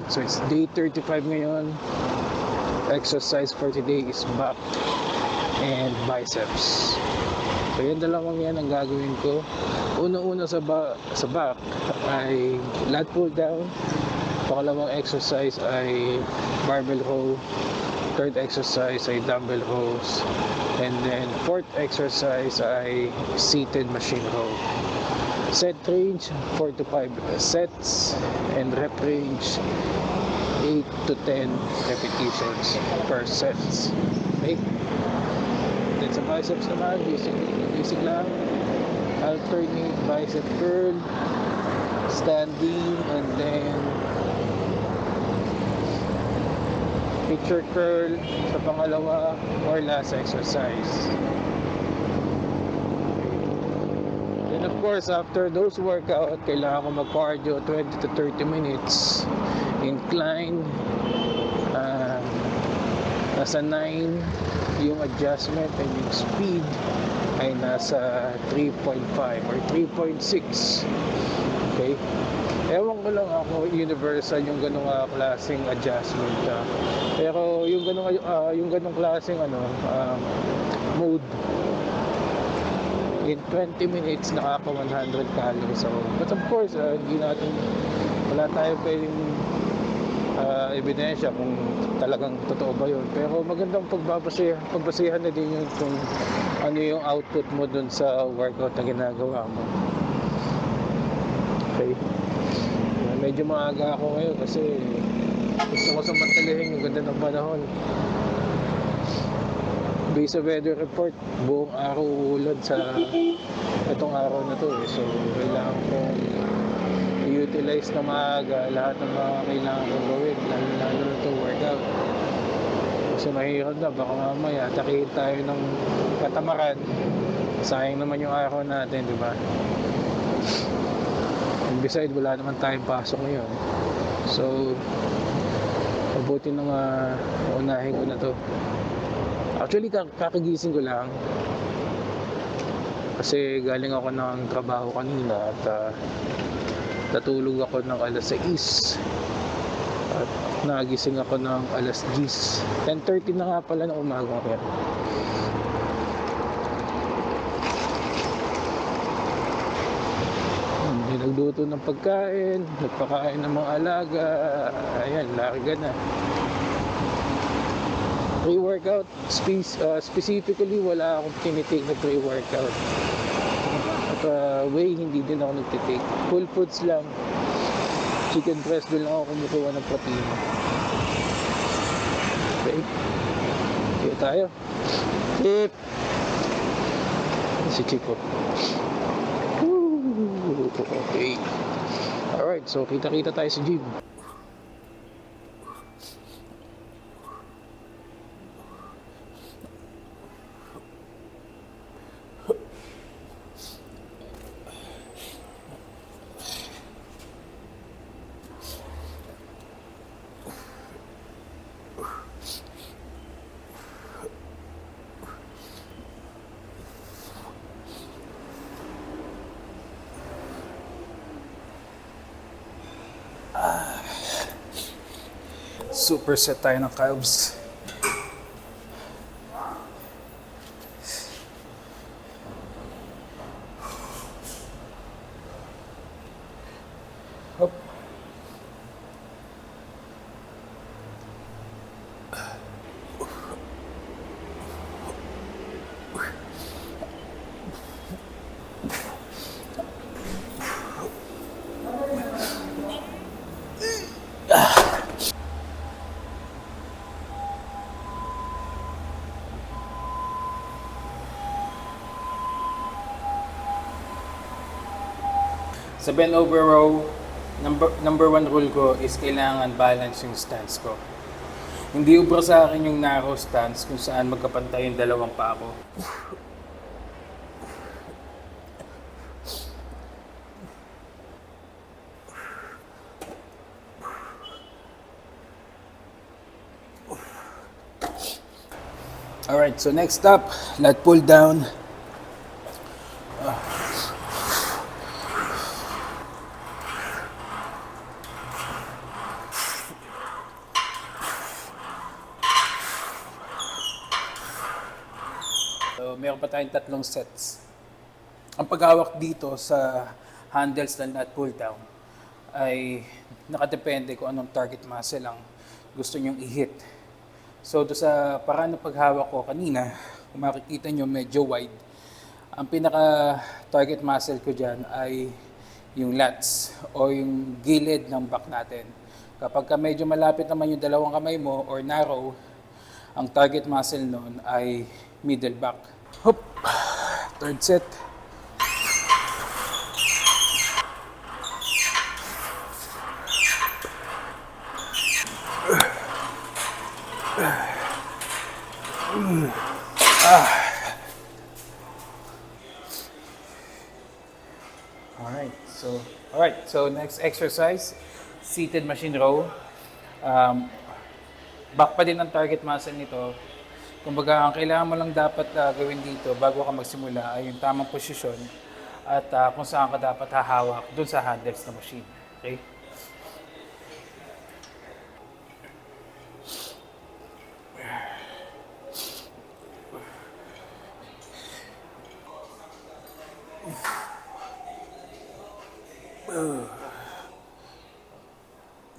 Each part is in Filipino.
Alright, so it's day 35 ngayon. Exercise for today is back and biceps. So yan dalawang yan ang gagawin ko. Una-una sa, ba sa back ay lat pull down. Pangalawang exercise ay barbell row. Third exercise ay dumbbell rows. And then fourth exercise ay seated machine row. Set range 4 to 5 sets and rep range 8 to 10 repetitions per sets. Okay? Then sa biceps naman, basic, basic lang. Alternate bicep curl, standing, and then picture curl sa pangalawa or last exercise. Then of course, after those workout, kailangan ko mag-cardio 20 to 30 minutes. Incline. Uh, nasa 9 yung adjustment and yung speed ay nasa 3.5 or 3.6. Okay? Ewan ko lang ako, universal yung ganong uh, klaseng adjustment. ah. pero yung ganong, ah, yung ganong klaseng ano, um, mode, in 20 minutes nakaka 100 calories ako. But of course, ah, hindi natin wala tayo pwedeng ah, ebidensya kung talagang totoo ba yun. Pero magandang pagbabasihan, pagbasihan na din yun kung ano yung output mo dun sa workout na ginagawa mo. Okay. Ah, medyo maaga ako ngayon kasi gusto ko samantalahin yung ganda ng panahon. Based sa weather report, buong araw uulad sa itong araw na to eh. So, kailangan kong i-utilize na maaga lahat ng mga kailangan kong gawin, lalo, lalo na itong workout. Kasi mahirap na, baka mamaya takihin tayo ng katamaran. Sayang naman yung araw natin, di ba? And beside, wala naman tayong pasok ngayon. So, mabuti na nga unahin ko na to. Actually, kak- kakagising ko lang. Kasi galing ako ng trabaho kanina at ah, natulog ako ng alas 6. At nagising ako ng alas 10. 10.30 na nga pala ng umaga ngayon. Hindi nagluto ng pagkain, nagpakain ng mga alaga. Ayan, larga na pre-workout. Spe- uh, specifically wala akong tinitake na pre-workout. At uh, whey hindi din ako nagtitake. Full foods lang. Chicken breast doon lang ako kumukuha ng protein. Okay. Kaya tayo. Chip si Chico. Okay. Alright so kita kita tayo sa gym super set tayo ng calves. Hop. Sa bend over row, number, number one rule ko is kailangan balance yung stance ko. Hindi ubra sa akin yung narrow stance kung saan magkapantay yung dalawang paa ko. Alright, so next up, lat pull down. Meron pa tayong tatlong sets. Ang paghawak dito sa handles ng nut pull down ay nakadepende kung anong target muscle ang gusto nyong i-hit. So, do sa paraan ng paghawak ko kanina, kung makikita nyo medyo wide, ang pinaka target muscle ko dyan ay yung lats o yung gilid ng back natin. Kapag ka medyo malapit naman yung dalawang kamay mo or narrow, ang target muscle nun ay middle back. Hop! Third set. Alright, so alright, so next exercise, seated machine row. Um, back pa din ang target muscle nito. Kumbaga, ang kailangan mo lang dapat ah, gawin dito bago ka magsimula ay yung tamang posisyon at ah, kung saan ka dapat hahawak dun sa handles ng machine. Okay?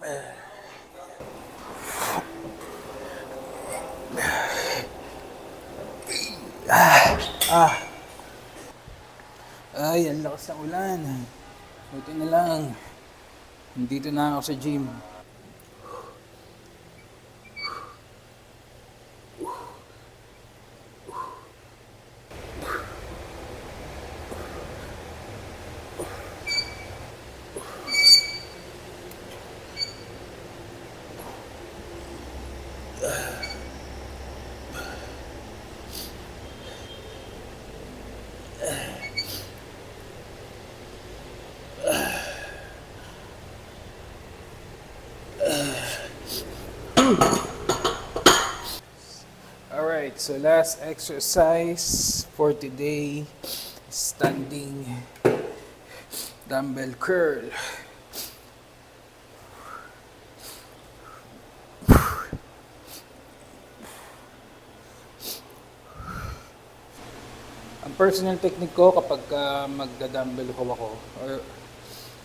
Ay, ang lakas ng ulan. Buti na lang. Nandito na ako sa gym. Alright, so last exercise for today, standing dumbbell curl. Ang personal technique ko kapag uh, magda-dumbbell ko ako, or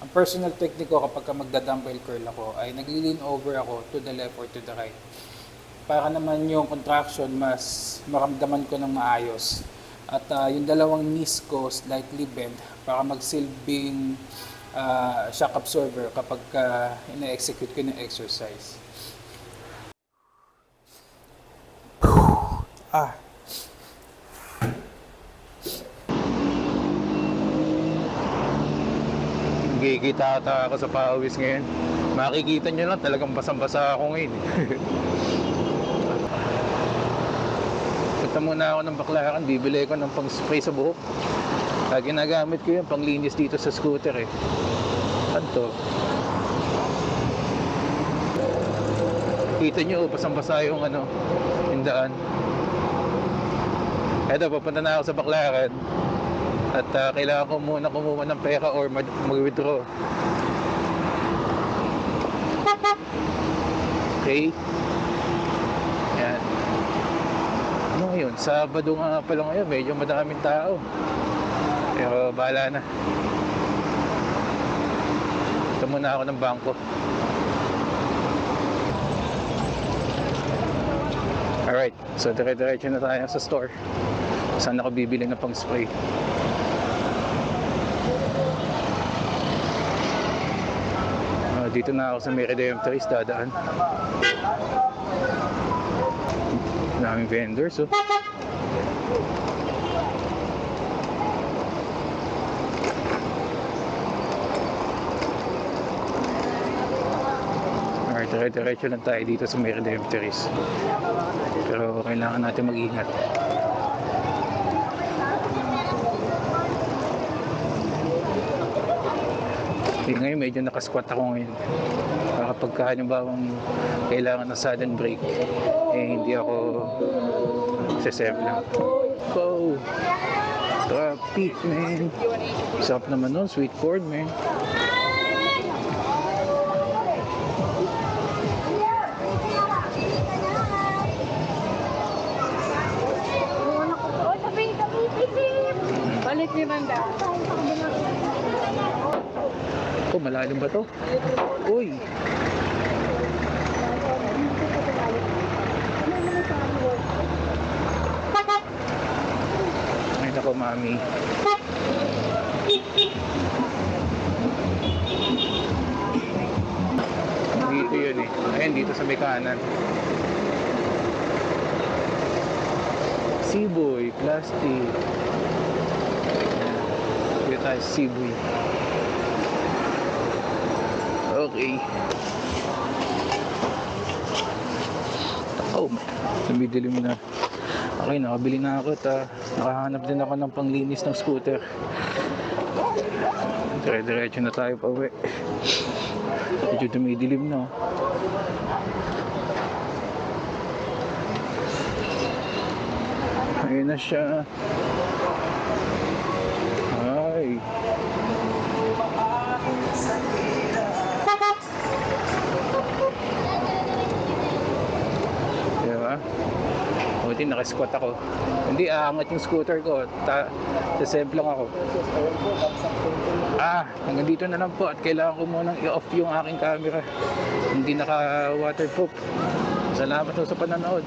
ang personal technique ko kapag ka magda-dumbbell curl ako, ay nagli-lean over ako to the left or to the right para naman yung contraction mas maramdaman ko ng maayos. At ah, yung dalawang knees ko slightly bent para magsilbing ah, shock absorber kapag uh, ina-execute ko ng exercise. Ah. Gigita ata ako sa pawis ngayon. Makikita nyo lang talagang basang-basa ako ngayon. Punta muna ako ng baklaran, bibili ko ng pang spray sa buhok. Ah, ginagamit ko yun, panglinis dito sa scooter eh. Ano to? Kita nyo, basang-basa yung ano, yung daan. Eto, papunta na ako sa baklaran. At ah, kailangan ko muna kumuha ng pera or mag- mag-withdraw. Okay? Yan. Ano ngayon? Sabado nga pala ngayon. Medyo madaming tao. Pero bahala na. Ito muna ako ng bangko. Alright. So, dire-diretso na tayo sa store. Saan ako bibili ng pang spray? Ah, dito na ako sa may Redemptories dadaan. Daming vendors, oh. Alright, dire-diretso lang tayo dito sa may Redemptories. Pero kailangan natin mag-ingat. Eh, ngayon medyo nakasquat ako ngayon kapag ka, bang kailangan ng sudden break, eh hindi ako sesef lang. Go! Traffic, man. Sarap naman nun, sweet corn, man. Balik ni Manda. Oh, malalim ba to? Uy! Ay, nako, mami. Dito yun eh. Ayun, dito sa may kanan. Seaboy, plastic. Dito tayo, Seaboy. Okay. Oh, lumidilim na. Okay, nakabili na ako at ah, nakahanap din ako ng panglinis ng scooter. Dire-diretso na tayo pa uwi. Medyo dumidilim na. oh. Ayun na siya. Ay. Diba? Buti nakasquat ako. Hindi, aangat yung scooter ko. Ta Sasave lang ako. Ah, hanggang dito na lang po at kailangan ko munang i-off yung aking camera. Hindi naka-waterproof. Salamat po sa pananood.